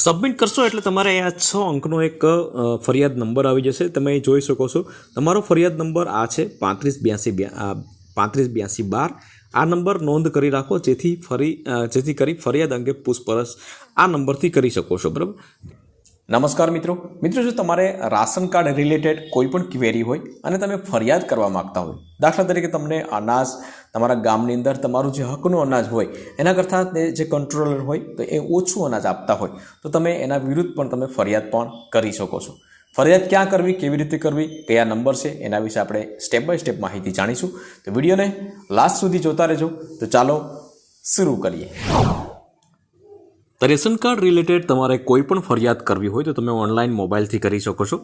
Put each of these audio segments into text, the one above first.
Submit કરશો એટલે તમારે આ છ અંકનો એક ફરિયાદ નંબર આવી જશે. તમે જોઈ શકો છો. તમારો ફરિયાદ નંબર આ છે પાંત્રીસ બ્યાસી પાંત્રીસ બ્યાસી બાર. આ નંબર નોંધ કરી રાખો, જેથી ફરી જેથી કરી ફરિયાદ અંગે પૂછપરછ આ નંબરથી કરી શકો છો, બરાબર? નમસ્કાર મિત્રો. મિત્રો, જો તમારે રાશન કાર્ડ રિલેટેડ કોઈ પણ ક્વેરી હોય અને તમે ફરિયાદ કરવા માગતા હોય, દાખલા તરીકે તમને અનાજ, તમારા ગામની અંદર તમારું જે હકનું અનાજ હોય, એના કરતાં તે જે કંટ્રોલર હોય, તો એ ઓછું અનાજ આપતા હોય, તો તમે એના વિરુદ્ધ પણ તમે ફરિયાદ પણ કરી શકો છો. ફરિયાદ ક્યાં કરવી, કેવી રીતે કરવી, કયા નંબર છે, એના વિશે આપણે સ્ટેપ બાય સ્ટેપ માહિતી જાણીશું. તો વિડીયોને લાસ્ટ સુધી જોતા રહેજો. તો ચાલો શરૂ કરીએ. રેશન કાર્ડ રિલેટેડ તમારે કોઈ પણ ફરિયાદ કરવી હોય તો તમે ઓનલાઈન મોબાઈલથી કરી શકો છો.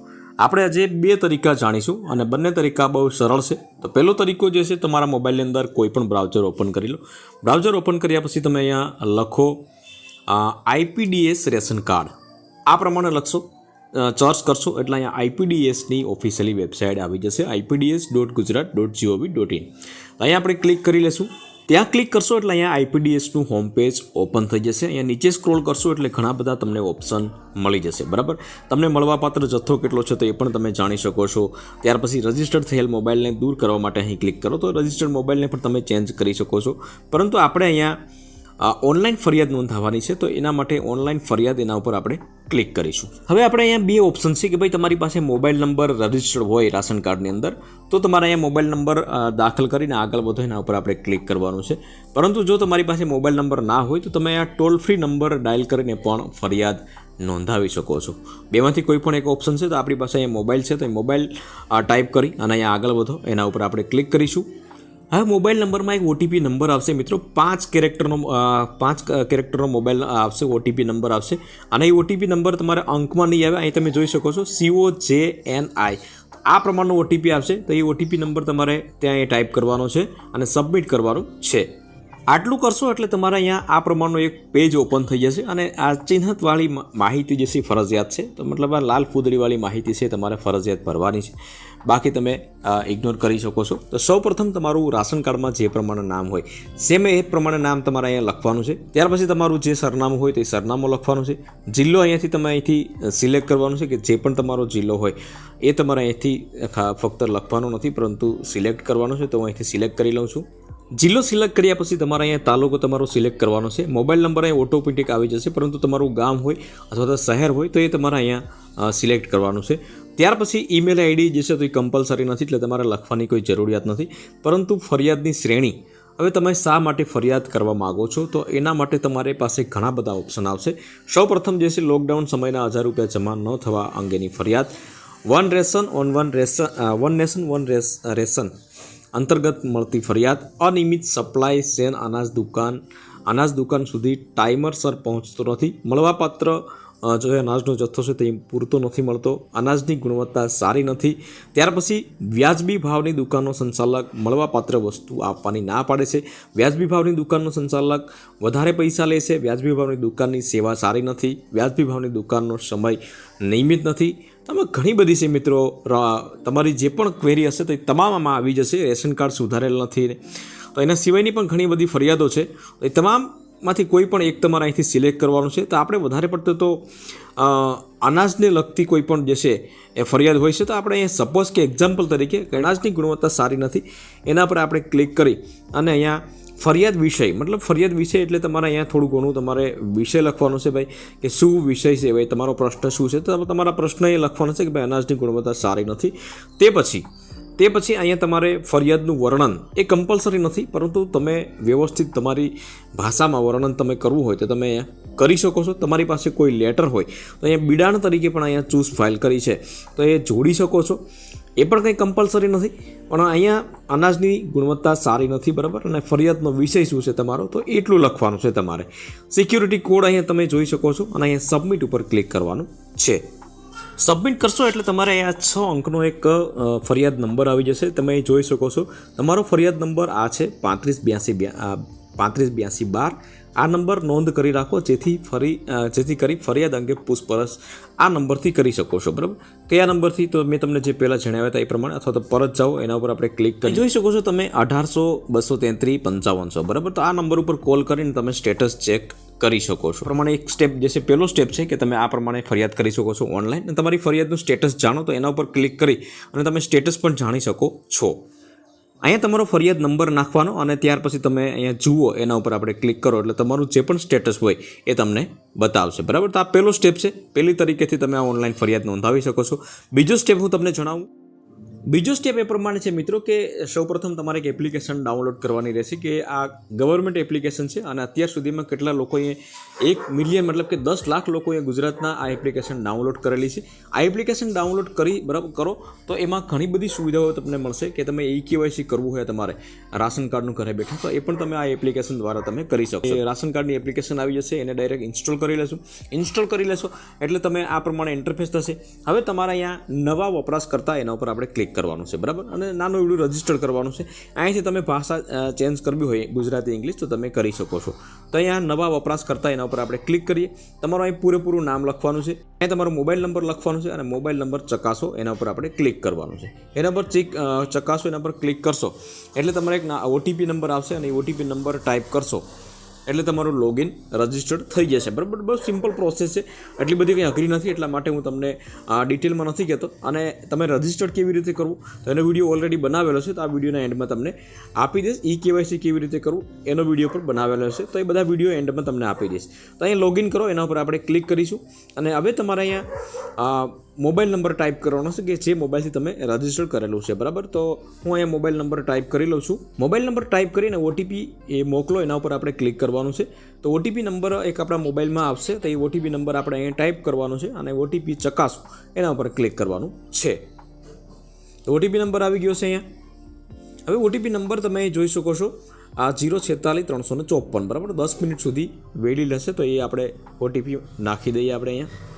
આપણે આજે બે તરીકા જાણીશું અને બંને તરીકા બહુ સરળ છે. તો પહેલો તરીકો જે છે તમારા મોબાઈલની અંદર કોઈ પણ બ્રાઉઝર ઓપન કરી લો. બ્રાઉઝર ઓપન કર્યા પછી તમે અહીંયા લખો આઈપીડીએસ રેશન કાર્ડ. આ પ્રમાણે લખશો સર્ચ કરશો એટલે અહીંયા આઈપીડીએસની ઓફિશિયલી વેબસાઇટ આવી જશે, IPDS dot Gujarat dot GOV dot in. અહીંયા આપણે ક્લિક કરી લેશું. ત્યાં ક્લિક કરશો એટલે અહીંયા આઈપીડીએસનું હોમ પેજ ઓપન થઈ જશે. અહીંયા નીચે સ્ક્રોલ કરશો એટલે ઘણા બધા તમને ઓપ્શન મળી જશે. બરાબર? તમને મળવાપાત્ર જથ્થો કેટલો છે તો એ પણ તમે જાણી શકો છો. ત્યાર પછી રજિસ્ટર્ડ થયેલ મોબાઈલને દૂર કરવા માટે અહીં ક્લિક કરો. તો રજિસ્ટર્ડ મોબાઈલને પણ તમે ચેન્જ કરી શકો છો. પરંતુ આપણે અહીંયા ઓનલાઈન ફરિયાદ નોંધાવવાની છે, તો એના માટે ઓનલાઈન ફરિયાદ એના ઉપર આપણે ક્લિક કરીશું. હવે આપણે અહીંયા બે ઓપ્શન છે કે ભાઈ તમારી પાસે મોબાઈલ નંબર રજિસ્ટર્ડ હોય રાશન કાર્ડની અંદર, તો તમારે અહીંયા મોબાઈલ નંબર દાખલ કરીને આગળ વધો, એના ઉપર આપણે ક્લિક કરવાનું છે. પરંતુ જો તમારી પાસે મોબાઈલ નંબર ના હોય, તો તમે આ ટોલ ફ્રી નંબર ડાયલ કરીને પણ ફરિયાદ નોંધાવી શકો છો. બેમાંથી કોઈ પણ એક ઓપ્શન છે, તો આપણી પાસે અહીંયા મોબાઈલ છે, તો એ મોબાઈલ ટાઈપ કરી અને અહીંયા આગળ વધો, એના ઉપર આપણે ક્લિક કરીશું. હવે મોબાઈલ નંબરમાં એક ઓટીપી નંબર આવશે મિત્રો. પાંચ કેરેક્ટરનો પાંચ કેરેક્ટરનો મોબાઈલ આવશે ઓટીપી નંબર આવશે. અને એ ઓટીપી નંબર તમારે અંકમાં નહીં આવે, અહીં તમે જોઈ શકો છો. સીઓ જે એન આઈ આ પ્રમાણનો ઓટીપી આવશે. તો એ ઓટીપી નંબર તમારે ત્યાં એ ટાઈપ કરવાનો છે અને સબમિટ કરવાનું છે. આટલું કરશો એટલે તમારે અહીંયા આ પ્રમાણનું એક પેજ ઓપન થઈ જશે અને આ ચિહ્નતવાળી માહિતી જે છે ફરજિયાત છે. તો મતલબ આ લાલ ફૂદડીવાળી માહિતી છે તમારે ફરજિયાત ભરવાની છે. બાકી તમે ઇગ્નોર કરી શકો છો. તો સૌપ્રથમ તમારું રાશન કાર્ડમાં જે પ્રમાણે નામ હોય સેમ એ પ્રમાણે નામ તમારે અહીંયા લખવાનું છે. ત્યાર પછી તમારું જે સરનામું હોય તે સરનામું લખવાનું છે. જિલ્લો અહીંયાથી તમે અહીંથી સિલેક્ટ કરવાનું છે કે જે પણ તમારો જિલ્લો હોય, એ તમારે અહીંથી ફક્ત લખવાનો નથી, પરંતુ સિલેક્ટ કરવાનું છે. તો હું અહીંથી સિલેક્ટ કરી લઉં છું. જિલ્લો સિલેક્ટ કર્યા પછી તમારે અહીંયા તાલુકો તમારો સિલેક્ટ કરવાનો છે. મોબાઈલ નંબર અહીંયા ઓટોમેટિક આવી જશે, પરંતુ તમારું ગામ હોય અથવા તો શહેર હોય તો એ તમારે અહીંયા સિલેક્ટ કરવાનું છે. ત્યાર પછી ઈમેલ આઈડી જે છે તો એ કમ્પલસરી નથી, એટલે તમારે લખવાની કોઈ જરૂરિયાત નથી. પરંતુ ફરિયાદની શ્રેણી, હવે તમે શા માટે ફરિયાદ કરવા માગો છો? તો એના માટે તમારી પાસે ઘણા બધા ઓપ્શન આવશે. સૌપ્રથમ જે છે, લોકડાઉન સમયના હજાર રૂપિયા જમા ન થવા અંગેની ફરિયાદ. One ration on one ration one nation, one ration. અંતર્ગત મળતી ફરિયાદ, અનિયમિત સપ્લાય સેન અનાજ દુકાન અનાજ દુકાન સુધી ટાઈમરસર પહોંચતો નથી. મળવાપાત્ર જો અનાજનો જથ્થો છે તે પૂરતો નથી મળતો. અનાજની ગુણવત્તા સારી નથી. ત્યાર પછી વ્યાજબી ભાવની દુકાનનો સંચાલક મળવાપાત્ર વસ્તુ આપવાની ના પાડે છે. વ્યાજબી ભાવની દુકાનનો સંચાલક વધારે પૈસા લે છે. વ્યાજબી ભાવની દુકાનની સેવા સારી નથી. વ્યાજબી ભાવની દુકાનનો સમય નિયમિત નથી. તમે ઘણી બધી છે મિત્રો તમારી જે પણ ક્વેરી હશે તો એ તમામમાં આવી જશે, રેશન કાર્ડ સુધારેલ નથી. તો એના સિવાયની પણ ઘણી બધી ફરિયાદો છે. એ તમામમાંથી કોઈ પણ એક તમારે અહીંથી સિલેક્ટ કરવાનું છે. તો આપણે વધારે પડતો તો અનાજને લગતી કોઈ પણ જે છે, એ ફરિયાદ હોય છે, તો આપણે અહીંયા સપોઝ કે એક્ઝામ્પલ તરીકે અનાજની ગુણવત્તા સારી નથી. એના પર આપણે ક્લિક કરી અને અહીંયા ફરિયાદ વિષય, મતલબ ફરિયાદ વિષય એટલે તમારે અહીંયા થોડું ઘણું તમારે વિષય લખવાનું છે ભાઈ, કે શું વિષય છે ભાઈ, તમારો પ્રશ્ન શું છે? તો તમારા પ્રશ્ન એ લખવાનો છે કે ભાઈ, અનાજની ગુણવત્તા સારી નથી. તે પછી તે પછી અહીંયા તમારે ફરિયાદનું વર્ણન એ કમ્પલસરી નથી, પરંતુ તમે વ્યવસ્થિત તમારી ભાષામાં વર્ણન તમે કરવું હોય તો તમે અહીંયા કરી શકો છો. તમારી પાસે કોઈ લેટર હોય તો અહીંયા બિડાણ તરીકે પણ અહીંયા ચૂઝ ફાઇલ કરી છે. તો એ જોડી શકો છો. એ પણ કંઈ કમ્પલસરી નથી. પણ અહીંયા અનાજની ગુણવત્તા સારી નથી, બરાબર? અને ફરિયાદનો વિષય શું છે તમારો? તો એટલું લખવાનું છે તમારે. સિક્યુરિટી કોડ અહીંયા તમે જોઈ શકો છો અને અહીંયા સબમિટ ઉપર ક્લિક કરવાનું છે. સબમિટ કરશો એટલે તમારે આ છ અંકનો એક ફરિયાદ નંબર આવી જશે. તમે જોઈ શકો છો. તમારો ફરિયાદ નંબર આ છે પાંત્રીસ બ્યાસી પાંત્રીસ બ્યાસી બાર. આ નંબર નોંધ કરી રાખો જેથી ફરી જેથી કરી ફરિયાદ અંગે પૂછપરછ આ નંબરથી કરી શકો છો બરાબર? કયા નંબરથી તો મેં તમને જે પહેલાં જણાવ્યા હતા એ પ્રમાણે અથવા તો પરત જાઓ એના ઉપર આપણે ક્લિક કરી. જોઈ શકો છો તમે અઢારસો બસો તેત્રીસ પંચાવનસો બરાબર? તો આ નંબર ઉપર કોલ કરીને તમે સ્ટેટસ ચેક કરી શકો છો. પ્રમાણે એક સ્ટેપ જે છે પહેલો સ્ટેપ છે કે તમે આ પ્રમાણે ફરિયાદ કરી શકો છો ઓનલાઈન. અને તમારી ફરિયાદનું સ્ટેટસ જાણો તો એના ઉપર ક્લિક કરી અને તમે સ્ટેટસ પણ જાણી શકો છો. અહીંયા તમારો ફરિયાદ નંબર નાખવાનો અને ત્યાર પછી તમે અહીંયા જુઓ, એના ઉપર આપણે ક્લિક કરો એટલે તમારું જે પણ સ્ટેટસ હોય એ તમને બતાવશે. બરાબર? તો આ પહેલો સ્ટેપ છે. પહેલી તરીકેથી તમે આ ઓનલાઈન ફરિયાદ નોંધાવી શકો છો. બીજો સ્ટેપ હું તમને જણાવું. બીજો સ્ટેપ એ પ્રમાણે છે મિત્રો કે સૌપ્રથમ તમારે એક એપ્લિકેશન ડાઉનલોડ કરવાની રહેશે કે આ ગવર્મેન્ટ એપ્લિકેશન છે અને અત્યાર સુધીમાં કેટલા લોકોએ એક મિલિયન મતલબ કે દસ લાખ લોકોએ ગુજરાતના આ એપ્લિકેશન ડાઉનલોડ કરેલી છે. આ એપ્લિકેશન ડાઉનલોડ કરી બરાબર કરો તો એમાં ઘણી બધી સુવિધાઓ તમને મળશે કે તમે ઈ કેવાયસી કરવું હોય તમારે. રાશન કાર્ડનું ઘરે બેઠા તો એ પણ તમે આ એપ્લિકેશન દ્વારા તમે કરી શકો રાશન કાર્ડની એપ્લિકેશન આવી જશે, એને ડાયરેક્ટ ઇન્સ્ટોલ કરી લેશો. ઇન્સ્ટોલ કરી લેશો એટલે તમે આ પ્રમાણે ઇન્ટરફેસ થશે. હવે તમારા અહીંયા નવા વપરાશ કરતા એના ઉપર આપણે ક્લિક કરવાનું છે, બરાબર? અને નાનું એવડું રજિસ્ટર કરવાનું છે. અહીંથી તમે ભાષા ચેન્જ કરવી હોય, ગુજરાતી, ઇંગ્લિશ, તો તમે કરી શકો છો. તો અહીંયા નવા વપરાશ કરતા એના ઉપર આપણે ક્લિક કરીએ. તમારું અહીં પૂરેપૂરું નામ લખવાનું છે. અહીં તમારો મોબાઈલ નંબર લખવાનો છે અને મોબાઈલ નંબર ચકાસો, એના ઉપર આપણે ક્લિક કરવાનું છે. એના પર ચેક ચકાસો, એના પર ક્લિક કરશો. એટલે તમારે એક ઓટીપી નંબર આવશે અને એ ઓટીપી નંબર ટાઈપ કરશો. એટલે તમારું લોગિન રજિસ્ટર્ડ થઈ જશે. બરાબર? બહુ સિમ્પલ પ્રોસેસ છે. એટલી બધી કંઈ અઘરી નથી, એટલા માટે હું તમને આ ડિટેલમાં નથી કહેતો. અને તમે રજિસ્ટર્ડ કેવી રીતે કરવું, તો એનો વીડિયો ઓલરેડી બનાવેલો છે, તો આ વિડીયોના એન્ડમાં તમને આપી દઈશ. ઈ કેવાયસી કેવી રીતે કરવું, એનો વીડિયો પણ બનાવેલો છે. તો એ બધા વીડિયો એન્ડમાં તમને આપી દઈશ. તો અહીંયા લોગિન કરો, એના ઉપર આપણે ક્લિક કરીશું. અને હવે તમારે અહીંયા મોબાઈલ નંબર ટાઈપ કરવાનો છે કે જે મોબાઈલથી તમે રજિસ્ટર કરેલું છે, બરાબર? તો હું અહીંયા મોબાઈલ નંબર ટાઈપ કરી લઉં છું. મોબાઈલ નંબર ટાઈપ કરીને ઓટીપી એ મોકલો, એના ઉપર આપણે ક્લિક કરવાનું છે. તો ઓટીપી નંબર એક આપણા મોબાઈલમાં આવશે, તો એ ઓટીપી નંબર આપણે અહીંયા ટાઈપ કરવાનો છે અને ઓટીપી ચકાસો, એના ઉપર ક્લિક કરવાનું છે. તો ઓટીપી નંબર આવી ગયો છે અહીંયા. હવે ઓટીપી નંબર તમે જોઈ શકો છો, આ જીરો છેતાલીસ ત્રણસો ને ચોપન, બરાબર? દસ મિનિટ સુધી વેડી લેશે, તો એ આપણે ઓટીપી નાખી દઈએ આપણે અહીંયા.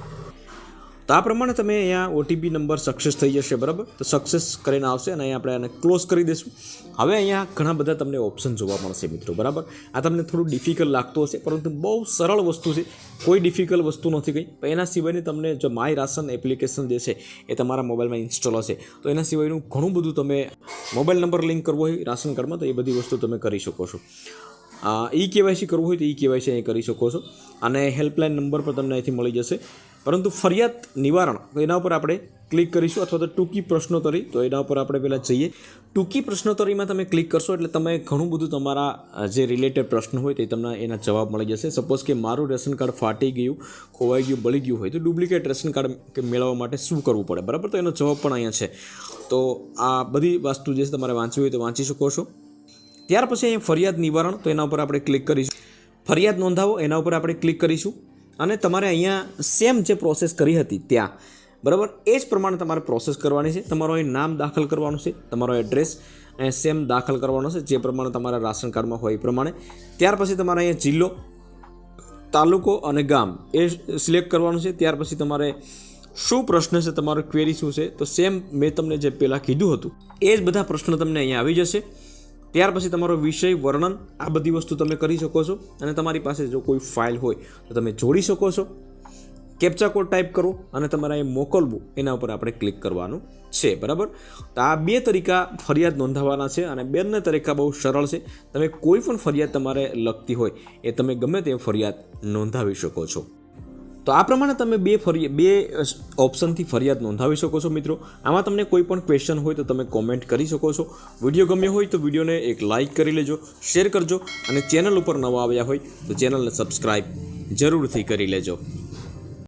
તો આ પ્રમાણે તમે અહીંયા ઓટીપી નંબર સક્સેસ થઈ જશે, બરાબર? તો સક્સેસ કરીને આવશે અને અહીંયા આપણે આને ક્લોઝ કરી દઈશું. હવે અહીંયા ઘણા બધા તમને ઓપ્શન જોવા મળશે મિત્રો, બરાબર? આ તમને થોડું ડિફિકલ્ટ લાગતું હશે, પરંતુ બહુ સરળ વસ્તુ છે. કોઈ ડિફિકલ્ટ વસ્તુ નથી કંઈ. એના સિવાયની તમને જો માય રાશન એપ્લિકેશન જે છે, એ તમારા મોબાઈલમાં ઇન્સ્ટોલ હશે. તો એના સિવાયનું ઘણું બધું તમે મોબાઈલ નંબર લિંક કરવો હોય રાશન કાર્ડમાં તો એ બધી વસ્તુ તમે કરી શકો છો. ઈ કેવાયસી કરવું હોય તો ઈ કેવાયસી અહીં કરી શકો છો. અને હેલ્પલાઇન નંબર પણ તમને અહીંથી મળી જશે. પરંતુ ફરિયાદ નિવારણ એના ઉપર આપણે ક્લિક કરીશું અથવા તો ટૂંકી પ્રશ્નોત્તરી, તો એના ઉપર આપણે પહેલાં જઈએ. ટૂંકી પ્રશ્નોત્તરીમાં તમે ક્લિક કરશો એટલે તમે ઘણું બધું તમારા જે રિલેટેડ પ્રશ્ન હોય તે તમને એના જવાબ મળી જશે. સપોઝ કે મારું રેશન કાર્ડ ફાટી ગયું, ખોવાઈ ગયું, બળી ગયું હોય તો ડુપ્લિકેટ રેશન કાર્ડ મેળવવા માટે શું કરવું પડે? બરાબર? તો એનો જવાબ પણ અહીંયા છે. તો આ બધી વસ્તુ જે છે તમારે વાંચવી હોય તો વાંચી શકો છો. ત્યાર પછી અહીંયા ફરિયાદ નિવારણ, તો એના ઉપર આપણે ક્લિક કરીશું. ફરિયાદ નોંધાવો, એના ઉપર આપણે ક્લિક કરીશું. અને તમારે અહીંયા સેમ જે પ્રોસેસ કરી હતી ત્યાં, બરાબર? એ જ પ્રમાણે તમારે પ્રોસેસ કરવાની છે. તમારો અહીં નામ દાખલ કરવાનું છે, તમારો એડ્રેસ અહીંયા સેમ દાખલ કરવાનો છે, જે પ્રમાણે તમારા રાશન કાર્ડમાં હોય એ પ્રમાણે. ત્યાર પછી તમારે અહીંયા જિલ્લો, તાલુકો અને ગામ એ સિલેક્ટ કરવાનું છે. ત્યાર પછી તમારે શું પ્રશ્ન છે, તમારો ક્વેરી શું છે, તો સેમ મેં તમને જે પહેલાં કીધું હતું, એ જ બધા પ્રશ્નો તમને અહીંયા આવી જશે. ત્યાર પછી તમારો વિષય વર્ણન આ બધી વસ્તુ તમે કરી શકો છો. અને તમારી પાસે જો કોઈ ફાઇલ હોય, તો તમે જોડી શકો છો. કેપ્ચા કોડ ટાઈપ કરો અને તમારે એ મોકલવું, એના ઉપર આપણે ક્લિક કરવાનું છે, બરાબર? તો આ બે તરીકા ફરિયાદ નોંધાવવાના છે અને બંને તરીકા બહુ સરળ છે. તમે કોઈ પણ ફરિયાદ તમારે લગતી હોય, એ તમે ગમે તે ફરિયાદ નોંધાવી શકો છો. તો આ પ્રમાણે તમે બે ફરિયા બે ઓપ્શનથી ફરિયાદ નોંધાવી શકો છો મિત્રો. આમાં તમને કોઈ પણ ક્વેશ્ચન હોય તો તમે કોમેન્ટ કરી શકો છો. વીડિયો ગમ્યો હોય તો વિડીયોને એક લાઇક કરી લેજો શેર કરજો અને ચેનલ ઉપર નવા આવ્યા હોય તો ચેનલને સબસ્ક્રાઈબ જરૂરથી કરી લેજો.